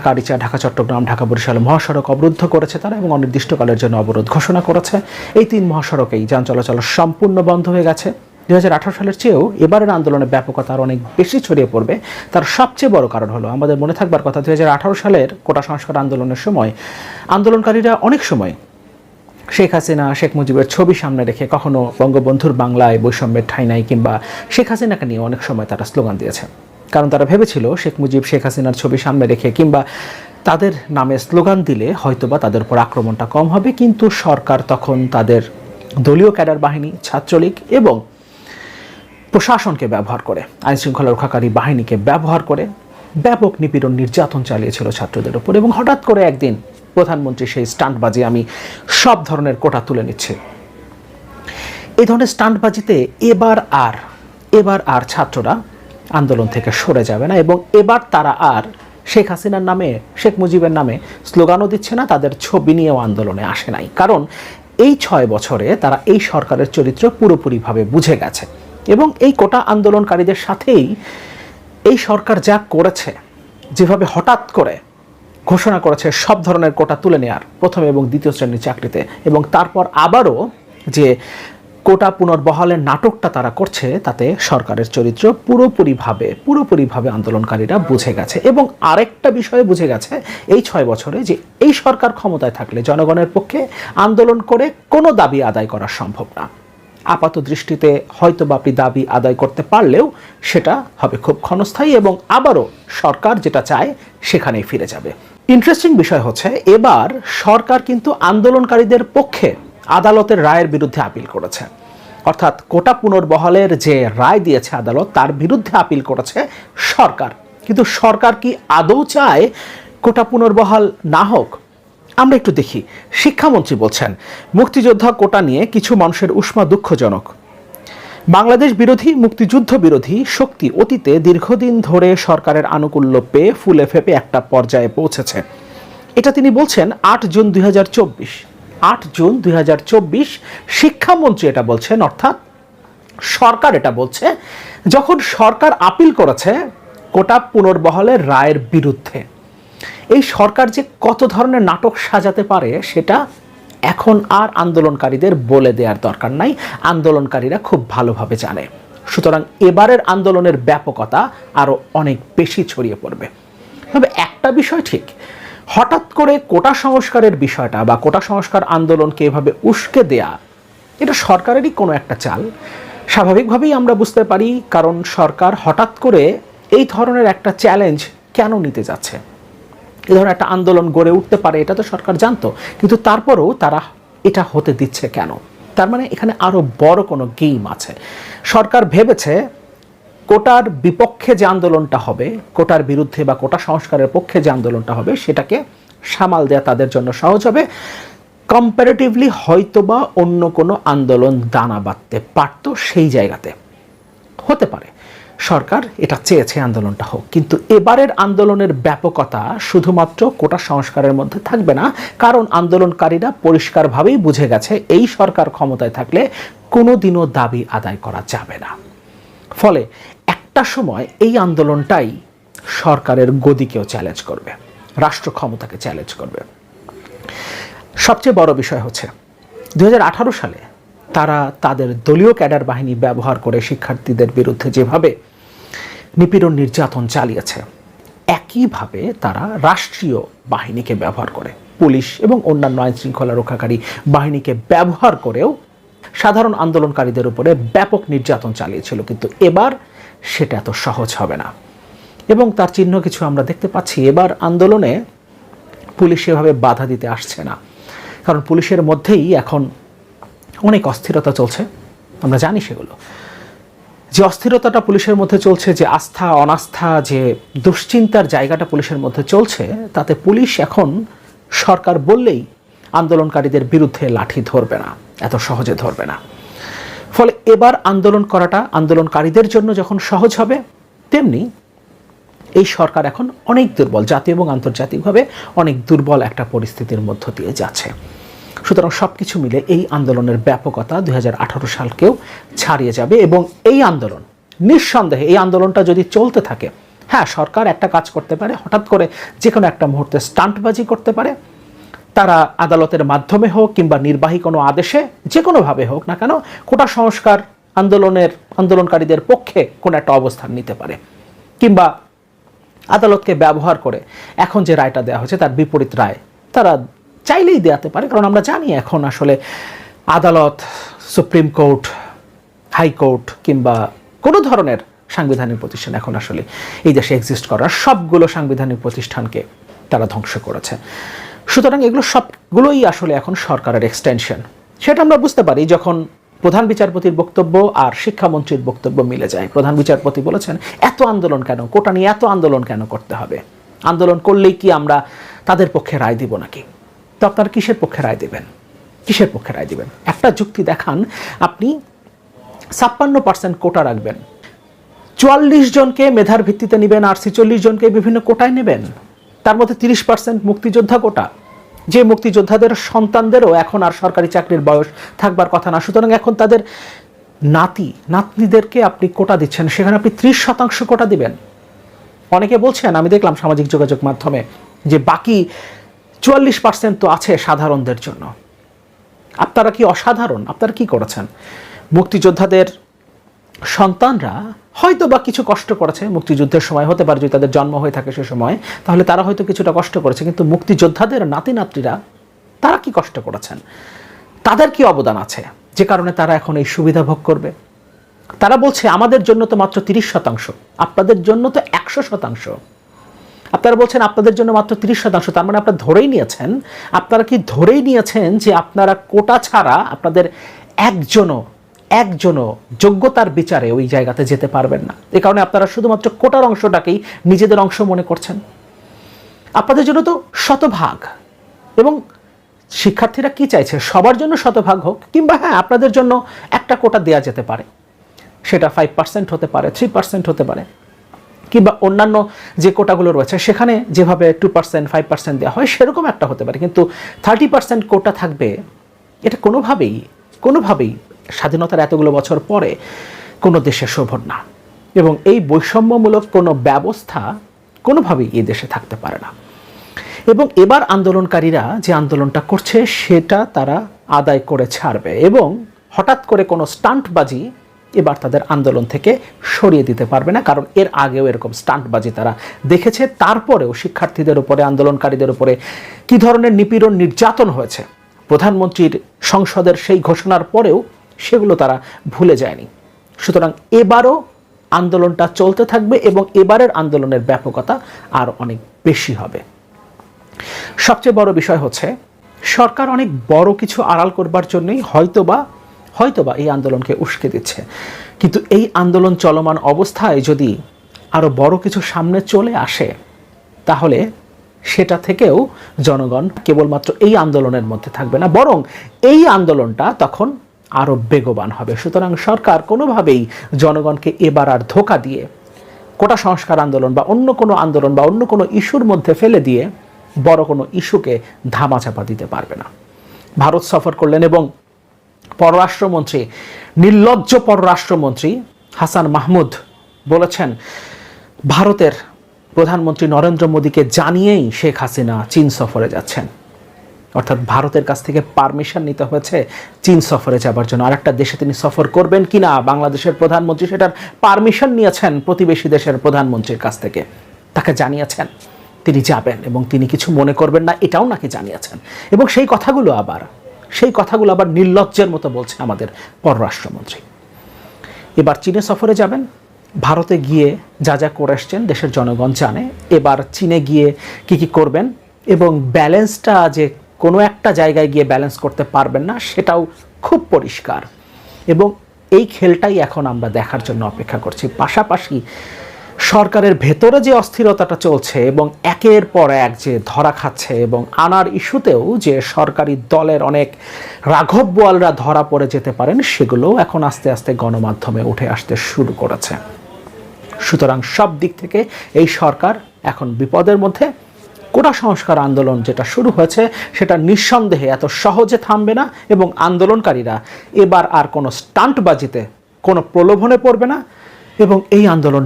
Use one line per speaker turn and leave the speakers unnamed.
ঢাকা আরিচা, ঢাকা চট্টগ্রাম, ঢাকা বরিশাল মহাসড়ক অবরুদ্ধ করেছে তারা এবং অনির্দিষ্টকালের জন্য অবরোধ ঘোষণা করেছে। এই তিন মহাসড়কেই যান চলাচল সম্পূর্ণ বন্ধ হয়ে গেছে। দুই সালের চেয়েও এবারের আন্দোলনের ব্যাপকতা আর অনেক বেশি ছড়িয়ে পড়বে। তার সবচেয়ে বড় কারণ হলো, আমাদের মনে থাকবার কথা দুই হাজার আঠারো সালের কোটা সংস্কার আন্দোলনের সময় আন্দোলনকারীরা অনেক সময় শেখ হাসিনা, শেখ মুজিবের ছবি সামনে রেখে কখনো বঙ্গবন্ধুর বাংলায় বৈষম্যের ঠাই নাই কিংবা শেখ হাসিনাকে নিয়ে অনেক সময় তারা স্লোগান দিয়েছে। কারণ তারা ভেবেছিল শেখ মুজিব, শেখ হাসিনার ছবি সামনে রেখে কিংবা তাদের নামে স্লোগান দিলে হয়তোবা তাদের উপর আক্রমণটা কম হবে। কিন্তু সরকার তখন তাদের দলীয় ক্যাডার বাহিনী, ছাত্রলীগ এবং প্রশাসনকে ব্যবহার করে আইন শৃঙ্খলা রক্ষাকারী বাহিনীকে ব্যবহার করে ব্যাপক নিপীড়ন, নির্যাতন চালিয়েছিল ছাত্রদের উপর এবং হঠাৎ করে একদিন প্রধানমন্ত্রী সেই স্টান্টবাজি আমি সব ধরনের কোটা তুলে নিচ্ছে। এই ধরনের স্টান্টবাজিতে এবার আর এবার আর ছাত্ররা আন্দোলন থেকে সরে যাবে না এবং এবার তারা আর শেখ হাসিনার নামে, শেখ মুজিবের নামে স্লোগানও দিচ্ছে না, তাদের ছবি নিয়েও আন্দোলনে আসে নাই। কারণ এই ছয় বছরে তারা এই সরকারের চরিত্র পুরোপুরিভাবে বুঝে গেছে এবং এই কোটা আন্দোলনকারীদের সাথেই এই সরকার যা করেছে, যেভাবে হঠাৎ করে ঘোষণা করেছে সব ধরনের কোটা তুলে নেওয়ার প্রথম এবং দ্বিতীয় শ্রেণির চাকরিতে এবং তারপর আবারও যে কোটা পুনর্বহালের নাটকটা তারা করছে, তাতে সরকারের চরিত্র পুরোপুরিভাবে পুরোপুরিভাবে আন্দোলনকারীরা বুঝে গেছে। এবং আরেকটা বিষয়ে বুঝে গেছে, এই ছয় বছরে যে এই সরকার ক্ষমতায় থাকলে জনগণের পক্ষে আন্দোলন করে কোনো দাবি আদায় করা সম্ভব না। আপাত দৃষ্টিতে হয়তো বা আপনি দাবি আদায় করতে পারলেও সেটা হবে খুব ক্ষণস্থায়ী এবং আবারও সরকার যেটা চায় সেখানেই ফিরে যাবে। ইন্টারেস্টিং বিষয় হচ্ছে, এবার সরকার কিন্তু আন্দোলনকারীদের পক্ষে আদালতের রায়ের বিরুদ্ধে আপিল করেছে। অর্থাৎ কোটা পুনর্বহালের যে রায় দিয়েছে আদালত, তার বিরুদ্ধে আপিল করেছে সরকার। কিন্তু সরকার কি আদৌ চায় কোটা পুনর্বহাল না হোক? আমরা একটু দেখি। শিক্ষামন্ত্রী বলছেন, মুক্তিযোদ্ধা কোটা নিয়ে কিছু মানুষের উষ্মা দুঃখজনক। বাংলাদেশ বিরোধী, মুক্তিযুদ্ধ বিরোধী শক্তি অতীতে দীর্ঘদিন ধরে সরকারের আনুকূল্য পেয়ে ফুলে ফেপে একটা পর্যায়ে পৌঁছেছে। এটা তিনি বলছেন আট জুন দুই হাজার চব্বিশ। আট জুন দুই হাজার চব্বিশ শিক্ষামন্ত্রী এটা বলছেন, অর্থাৎ সরকার এটা বলছে, যখন সরকার আপিল করেছে কোটা পুনর্বহলের রায়ের বিরুদ্ধে, এই সরকার যে কত ধরনের নাটক সাজাতে পারে সেটা এখন আর আন্দোলনকারীদের বলে দেওয়ার দরকার নাই, আন্দোলনকারীরা খুব ভালোভাবে জানে। সুতরাং এবারের আন্দোলনের ব্যাপকতা আরও অনেক বেশি ছড়িয়ে পড়বে। তবে একটা বিষয় ঠিক হঠাৎ করে কোটা সংস্কারের বিষয়টা বা কোটা সংস্কার আন্দোলনকে এভাবে উস্কে দেয়া, এটা সরকারেরই কোনো একটা চাল। স্বাভাবিকভাবেই আমরা বুঝতে পারি কারণ সরকার হঠাৎ করে এই ধরনের একটা চ্যালেঞ্জ কেন নিতে যাচ্ছে। এ ধরনের একটা আন্দোলন গড়ে উঠতে পারে, এটা তো সরকার জানতো, কিন্তু তারপরেও তারা এটা হতে দিচ্ছে কেন? তার মানে এখানে আরও বড় কোনো গেম আছে। সরকার ভেবেছে কোটার বিপক্ষে যে আন্দোলনটা হবে, কোটার বিরুদ্ধে বা কোটা সংস্কারের পক্ষে যে আন্দোলনটা হবে, সেটাকে সামাল দেওয়া তাদের জন্য সহজ হবে। কম্পারেটিভলি হয়তোবা অন্য কোনো আন্দোলন দানা বাঁধতে পারত সেই জায়গাতে। হতে পারে। সরকার এটা চেয়েছে আন্দোলনটা হোক। কিন্তু এবারের আন্দোলনের ব্যাপকতা শুধুমাত্র কোটা সংস্কারের মধ্যে থাকবে না, কারণ আন্দোলনকারীরা পরিষ্কারভাবেই বুঝে গেছে এই সরকার ক্ষমতায় থাকলে কোনো দিনও দাবি আদায় করা যাবে না। ফলে একটা সময় এই আন্দোলনটাই সরকারের গদিকেও চ্যালেঞ্জ করবে রাষ্ট্র ক্ষমতাকে চ্যালেঞ্জ করবে। সবচেয়ে বড় বিষয় হচ্ছে দু হাজার আঠারো সালে তারা তাদের দলীয় ক্যাডার বাহিনী ব্যবহার করে শিক্ষার্থীদের বিরুদ্ধে যেভাবে নিপীড়ন নির্যাতন চালিয়েছে, একইভাবে তারা রাষ্ট্রীয় বাহিনীকে ব্যবহার করে, পুলিশ এবং অন্যান্য আইন শৃঙ্খলা রক্ষাকারী বাহিনীকে ব্যবহার করেও সাধারণ আন্দোলনকারীদের উপরে ব্যাপক নির্যাতন চালিয়েছিল। কিন্তু এবার সেটা এত সহজ হবে না। এবং তার চিহ্ন কিছু আমরা দেখতে পাচ্ছি। এবার আন্দোলনে পুলিশ এভাবে বাধা দিতে আসছে না। কারণ পুলিশের মধ্যেই এখন অনেক অস্থিরতা চলছে। আমরা জানি সেগুলো। যে অস্থিরতাটা পুলিশের মধ্যে চলছে, যে আস্থা, অনাস্থা, যে দুশ্চিন্তার জায়গাটা পুলিশের মধ্যে চলছে, তাতে পুলিশ এখন সরকার বললেই আন্দোলনকারীদের বিরুদ্ধে লাঠি ধরবে না, এত সহজে ধরবে না। ফলে এবার আন্দোলন করাটা আন্দোলনকারীদের জন্য যখন সহজ হবে, তেমনি এই সরকার এখন অনেক দুর্বল জাতীয় এবং আন্তর্জাতিকভাবে অনেক দুর্বল একটা পরিস্থিতির মধ্য দিয়ে যাচ্ছে। সুতরাং সব কিছু মিলে এই আন্দোলনের ব্যাপকতা দুই হাজার আঠারো সালকেও ছাড়িয়ে যাবে এবং এই আন্দোলন, নিঃসন্দেহে এই আন্দোলনটা যদি চলতে থাকে হ্যাঁ সরকার একটা কাজ করতে পারে, হঠাৎ করে যে কোনো একটা মুহূর্তে স্টান্টবাজি করতে পারে তারা আদালতের মাধ্যমে হোক কিংবা নির্বাহী কোনো আদেশে যে কোনোভাবে হোক না কেন, কোটা সংস্কার আন্দোলনের, আন্দোলনকারীদের পক্ষে কোনো একটা অবস্থান নিতে পারে। কিংবা আদালতকে ব্যবহার করে এখন যে রায়টা দেওয়া হয়েছে তার বিপরীত রায় তারা চাইলেই দেওয়াতে পারে, কারণ আমরা জানি এখন আসলে আদালত, সুপ্রিম কোর্ট, হাইকোর্ট কিংবা কোনো ধরনের সাংবিধানিক প্রতিষ্ঠান এখন আসলে এই দেশে এক্সিস্ট করার সবগুলো সাংবিধানিক প্রতিষ্ঠানকে তারা ধ্বংস করেছে। সুতরাং এগুলো সবগুলোই আসলে এখন সরকারের এক্সটেনশন সেটা আমরা বুঝতে পারি যখন প্রধান বিচারপতির বক্তব্য আর শিক্ষামন্ত্রীর বক্তব্য মিলে যায়। প্রধান বিচারপতি বলেছেন, এত আন্দোলন কেন? কোটা নিয়ে এত আন্দোলন কেন করতে হবে? আন্দোলন করলেই কি আমরা তাদের পক্ষে রায় দিব নাকি? তো আপনারা কিসের পক্ষে রায় দেবেন? কিসের পক্ষে রায় দিবেন? একটা যুক্তি দেখান, আপনি ছাপ্পান্ন পার্সেন্ট কোটা রাখবেন। চুয়াল্লিশ জনকে মেধার ভিত্তিতে নেবেন, আর ছেচল্লিশ জনকে বিভিন্ন কোটায় নেবেন। তার মধ্যে তিরিশ পার্সেন্ট মুক্তিযোদ্ধা কোটা। যে মুক্তিযোদ্ধাদের সন্তানদেরও এখন আর সরকারি চাকরির বয়স থাকবার কথা না। সুতরাং এখন তাদের নাতি, নাতনিদেরকে আপনি কোটা দিচ্ছেন, সেখানে আপনি ত্রিশ শতাংশ কোটা দিবেন। অনেকে বলছেন, আমি দেখলাম সামাজিক যোগাযোগ মাধ্যমে, যে বাকি চুয়াল্লিশ পার্সেন্ট তো আছে সাধারণদের জন্য। আপনারা কি অসাধারণ? আপনারা কি করেছেন? মুক্তিযোদ্ধাদের সন্তানরা হয়তো বা কিছু কষ্ট করেছে মুক্তিযুদ্ধের সময়, হতে পারে যদি তাদের জন্ম হয়ে থাকে সে সময়, তাহলে তারা হয়তো কিছুটা কষ্ট করেছে, কিন্তু মুক্তিযোদ্ধাদের নাতি নাতনিরা তারা কি কষ্ট করেছেন? তাদের কি অবদান আছে? যে কারণে তারা এখন এই সুবিধা ভোগ করবে। তারা বলছে, আমাদের জন্য তো মাত্র তিরিশ শতাংশ, আপনাদের জন্য তো একশো শতাংশ। আপনারা বলছেন, আপনাদের জন্য মাত্র তিরিশ শতাংশ, তার মানে আপনারা ধরেই নিয়েছেন। আপনারা কি ধরেই নিয়েছেন যে আপনারা কোটা ছাড়া আপনাদের একজনও একজনও যোগ্যতার বিচারে ওই জায়গাতে যেতে পারবেন না। এ কারণে আপনারা শুধুমাত্র কোটার অংশটাকেই নিজেদের অংশ মনে করছেন। আপনাদের জন্য তো শতভাগ। এবং শিক্ষার্থীরা কি চাইছে? সবার জন্য শতভাগ হোক, কিংবা হ্যাঁ আপনাদের জন্য একটা কোটা দেয়া যেতে পারে। সেটা ফাইভ পার্সেন্ট হতে পারে থ্রি পার্সেন্ট হতে পারে। কিংবা অন্যান্য যে কোটাগুলো রয়েছে, সেখানে যেভাবে টু পার্সেন্ট ফাইভ পার্সেন্ট দেওয়া হয়, সেরকম একটা হতে পারে। কিন্তু থার্টি পার্সেন্ট কোটা থাকবে, এটা কোনোভাবেই কোনোভাবেই স্বাধীনতার এতগুলো বছর পরে কোনো দেশে শোভন না। এবং এই বৈষম্যমূলক কোনো ব্যবস্থা কোনোভাবেই এই দেশে থাকতে পারে না। এবং এবার আন্দোলনকারীরা যে আন্দোলনটা করছে, সেটা তারা আদায় করে ছাড়বে এবং হঠাৎ করে কোনো স্টান্টবাজি এবার তাদের আন্দোলন থেকে সরিয়ে দিতে পারবে না, কারণ এর আগেও এরকম স্টান্টবাজি তারা দেখেছে। তারপরেও শিক্ষার্থীদের উপরে, আন্দোলনকারীদের উপরে কি ধরনের নিপীড়ন নির্যাতন হয়েছে? প্রধানমন্ত্রীর সংসদের সেই ঘোষণার পরেও সেগুলো তারা ভুলে যায়নি। সুতরাং এবারও আন্দোলনটা চলতে থাকবে এবং এবারের আন্দোলনের ব্যাপকতা আর অনেক বেশি হবে। সবচেয়ে বড় বিষয় হচ্ছে, সরকার অনেক বড় কিছু আড়াল করবার জন্যই হয়তোবা হয়তোবা এই আন্দোলনকে উস্কে দিচ্ছে। কিন্তু এই আন্দোলন চলমান অবস্থায় যদি আরও বড় কিছু সামনে চলে আসে, তাহলে সেটা থেকেও জনগণ কেবলমাত্র এই আন্দোলনের মধ্যে থাকবে না, বরং এই আন্দোলনটা তখন আরও বেগবান হবে। সুতরাং সরকার কোনোভাবেই জনগণকে এবার আর ধোকা দিয়ে কোটা সংস্কার আন্দোলন বা অন্য কোনো আন্দোলন বা অন্য কোনো ইস্যুর মধ্যে ফেলে দিয়ে বড় কোনো ইস্যুকে ধামাচাপা দিতে পারবে না। ভারত সফর করলেন এবং পররাষ্ট্রমন্ত্রী, নির্লজ্জ পররাষ্ট্রমন্ত্রী হাসান মাহমুদ বলেছেন, ভারতের প্রধানমন্ত্রী নরেন্দ্র মোদীকে জানিয়েই শেখ হাসিনা চীন সফরে যাচ্ছেন। অর্থাৎ ভারতের কাছ থেকে পারমিশন নিতে হয়েছে চীন সফরে যাবার জন্য। আরেকটা দেশে তিনি সফর করবেন কিনা, বাংলাদেশের প্রধানমন্ত্রী সেটার পারমিশন নিয়েছেন প্রতিবেশী দেশের প্রধানমন্ত্রীর কাছ থেকে। তাকে জানিয়েছেন তিনি যাবেন এবং তিনি কিছু মনে করবেন না, এটাও নাকি জানিয়েছেন। এবং সেই কথাগুলো আবার, সেই কথাগুলো আবার নির্লজ্জের মতো বলছে আমাদের পররাষ্ট্রমন্ত্রী। এবার চীনে সফরে যাবেন, ভারতে গিয়ে যা যা করে আসছেন দেশের জনগণ জানে। এবার চীনে গিয়ে কি কি করবেন এবং ব্যালেন্সটা যে কোনো একটা জায়গায় গিয়ে ব্যালেন্স করতে পারবেন না, সেটাও খুব পরিষ্কার। এবং এই খেলটাই এখন আমরা দেখার জন্য অপেক্ষা করছি। পাশাপাশি সরকারের ভেতরে যে অস্থিরতাটা চলছে এবং একের পর এক যে ধরা খাচ্ছে এবং আনার ইস্যুতেও যে সরকারি দলের অনেক রাঘব বোয়ালরা ধরা পড়ে যেতে পারেন, সেগুলোও এখন আস্তে আস্তে গণমাধ্যমে উঠে আসতে শুরু করেছে। সুতরাং সব দিক থেকে এই সরকার এখন বিপদের মধ্যে। কোটা সংস্কার আন্দোলন যেটা শুরু হয়েছে, সেটা নিঃসন্দেহে এত সহজে থামবে না এবং আন্দোলনকারীরা এবার আর কোনো স্টান্টবাজিতে, কোনো প্রলোভনে পড়বে না এবং এই আন্দোলন